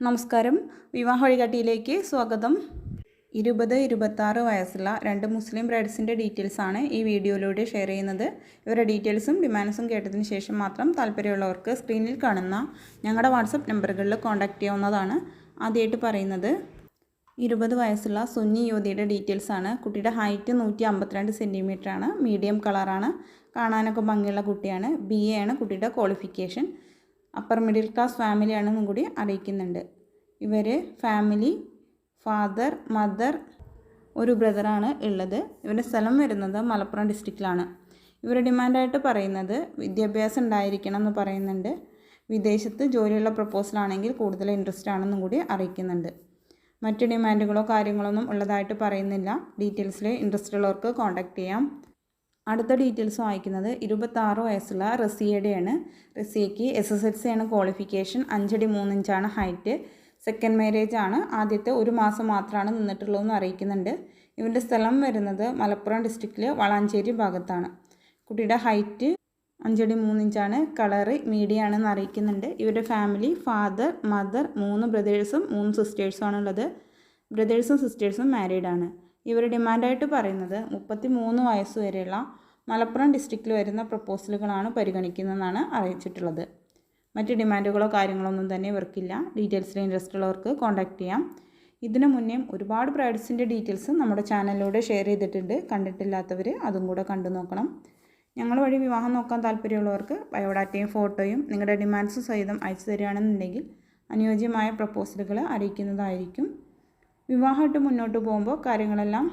നമസ്കാരം. വിവാഹ വഴികാട്ടിയിലേക്ക് സ്വാഗതം. ഇരുപത് ഇരുപത്താറ് വയസ്സുള്ള രണ്ട് മുസ്ലിം ബ്രൈഡ്സിന്റെ ഡീറ്റെയിൽസാണ് ഈ വീഡിയോയിലൂടെ ഷെയർ ചെയ്യുന്നത്. ഇവരുടെ ഡീറ്റെയിൽസും ഡിമാൻഡ്സും കേട്ടതിന് ശേഷം മാത്രം താല്പര്യമുള്ളവർക്ക് സ്ക്രീനിൽ കാണുന്ന ഞങ്ങളുടെ വാട്സപ്പ് നമ്പറുകളിൽ കോൺടാക്റ്റ് ചെയ്യാവുന്നതാണ്. ആദ്യമായിട്ട് പറയുന്നത് ഇരുപത് വയസ്സുള്ള സുന്നി യുവതിയുടെ ഡീറ്റെയിൽസാണ് കുട്ടിയുടെ ഹൈറ്റ് നൂറ്റി അമ്പത്തിരണ്ട് സെന്റിമീറ്ററാണ് മീഡിയം കളറാണ്. കാണാനൊക്കെ ഭംഗിയുള്ള കുട്ടിയാണ്. ബി എ ആണ് കുട്ടിയുടെ ക്വാളിഫിക്കേഷൻ. അപ്പർ മിഡിൽ ക്ലാസ് ഫാമിലിയാണെന്നും കൂടി അറിയിക്കുന്നുണ്ട്. ഇവർ ഫാമിലി ഫാദർ മദർ ഒരു ബ്രദറാണ് ഉള്ളത്. ഇവരുടെ സ്ഥലം വരുന്നത് മലപ്പുറം ഡിസ്ട്രിക്റ്റിലാണ് ഇവരുടെ ഡിമാൻഡായിട്ട് പറയുന്നത് വിദ്യാഭ്യാസം ഉണ്ടായിരിക്കണം എന്ന് പറയുന്നുണ്ട്. വിദേശത്ത് ജോലിയുള്ള പ്രപ്പോസലാണെങ്കിൽ കൂടുതൽ ഇൻട്രസ്റ്റ് ആണെന്നും കൂടി അറിയിക്കുന്നുണ്ട്. മറ്റ് ഡിമാൻഡുകളോ കാര്യങ്ങളോ ഒന്നും ഉള്ളതായിട്ട് പറയുന്നില്ല. ഡീറ്റെയിൽസിൽ ഇൻട്രസ്റ്റ് ഉള്ളവർക്ക് കോൺടാക്റ്റ് ചെയ്യാം. അടുത്ത ഡീറ്റെയിൽസ് വായിക്കുന്നത് ഇരുപത്താറ് വയസ്സുള്ള റസിയയുടെയാണ്. റസിയയ്ക്ക് എസ് എസ് എൽ സി ആണ് ക്വാളിഫിക്കേഷൻ അഞ്ചടി മൂന്നിഞ്ചാണ് ഹൈറ്റ് സെക്കൻഡ് മാരേജ് ആണ്. ആദ്യത്തെ ഒരു മാസം മാത്രമാണ് നിന്നിട്ടുള്ളതെന്ന് അറിയിക്കുന്നുണ്ട്. ഇവന്റെ സ്ഥലം വരുന്നത് മലപ്പുറം ഡിസ്ട്രിക്റ്റിലെ വളാഞ്ചേരി ഭാഗത്താണ്. കുട്ടിയുടെ ഹൈറ്റ് അഞ്ചടി മൂന്നിഞ്ചാണ്. കളറ് മീഡിയം ആണെന്ന് അറിയിക്കുന്നുണ്ട്. ഇവരുടെ ഫാമിലി ഫാദർ മദർ മൂന്ന് ബ്രദേഴ്സും മൂന്ന് സിസ്റ്റേഴ്സും ആണുള്ളത്. ബ്രദേഴ്സും സിസ്റ്റേഴ്സും മാരീഡാണ് ഇവർ ഡിമാൻഡായിട്ട് പറയുന്നത് മുപ്പത്തി മൂന്ന് വയസ്സ് വരെയുള്ള മലപ്പുറം ഡിസ്ട്രിക്റ്റിൽ വരുന്ന പ്രപ്പോസലുകളാണ് പരിഗണിക്കുന്നതെന്നാണ് അറിയിച്ചിട്ടുള്ളത്. മറ്റ് ഡിമാൻഡുകളോ കാര്യങ്ങളോ ഒന്നും തന്നെ ഇവർക്കില്ല. ഡീറ്റെയിൽസിൽ ഇൻട്രസ്റ്റ് ഉള്ളവർക്ക് കോൺടാക്റ്റ് ചെയ്യാം. ഇതിനു മുന്നേ ഒരുപാട് പ്രൈഡ്സിന്റെ ഡീറ്റെയിൽസ് നമ്മുടെ ചാനലിലൂടെ ഷെയർ ചെയ്തിട്ടുണ്ട്. കണ്ടിട്ടില്ലാത്തവർ അതും കൂടെ കണ്ടു നോക്കണം. ഞങ്ങൾ വഴി വിവാഹം നോക്കാൻ താല്പര്യമുള്ളവർക്ക് ബയോഡാറ്റയും ഫോട്ടോയും നിങ്ങളുടെ ഡിമാൻഡ്സും സഹിതം അയച്ചു തരികയാണെന്നുണ്ടെങ്കിൽ അനുയോജ്യമായ പ്രപ്പോസലുകൾ അറിയിക്കുന്നതായിരിക്കും. വിവാഹമായിട്ട് മുന്നോട്ട് പോകുമ്പോൾ കാര്യങ്ങളെല്ലാം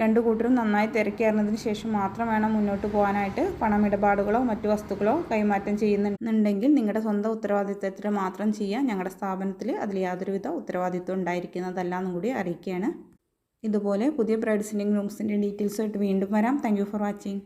രണ്ട് കൂട്ടരും നന്നായി തിരക്കിയറിഞ്ഞതിന് ശേഷം മാത്രം വേണം മുന്നോട്ട് പോകാനായിട്ട് പണമിടപാടുകളോ മറ്റു വസ്തുക്കളോ കൈമാറ്റം ചെയ്യുന്നുണ്ടെങ്കിൽ നിങ്ങളുടെ സ്വന്തം ഉത്തരവാദിത്തത്തിൽ മാത്രം ചെയ്യുക. ഞങ്ങളുടെ സ്ഥാപനത്തിൽ അതിൽ യാതൊരുവിധ ഉത്തരവാദിത്വം ഉണ്ടായിരിക്കുന്നതല്ല എന്നും കൂടി അറിയിക്കുകയാണ്. ഇതുപോലെ പുതിയ ബ്രൈഡ്സിന്റെയും ഗ്രൂംസിന്റെയും ഡീറ്റെയിൽസായിട്ട് വീണ്ടും വരാം. Thank for watching.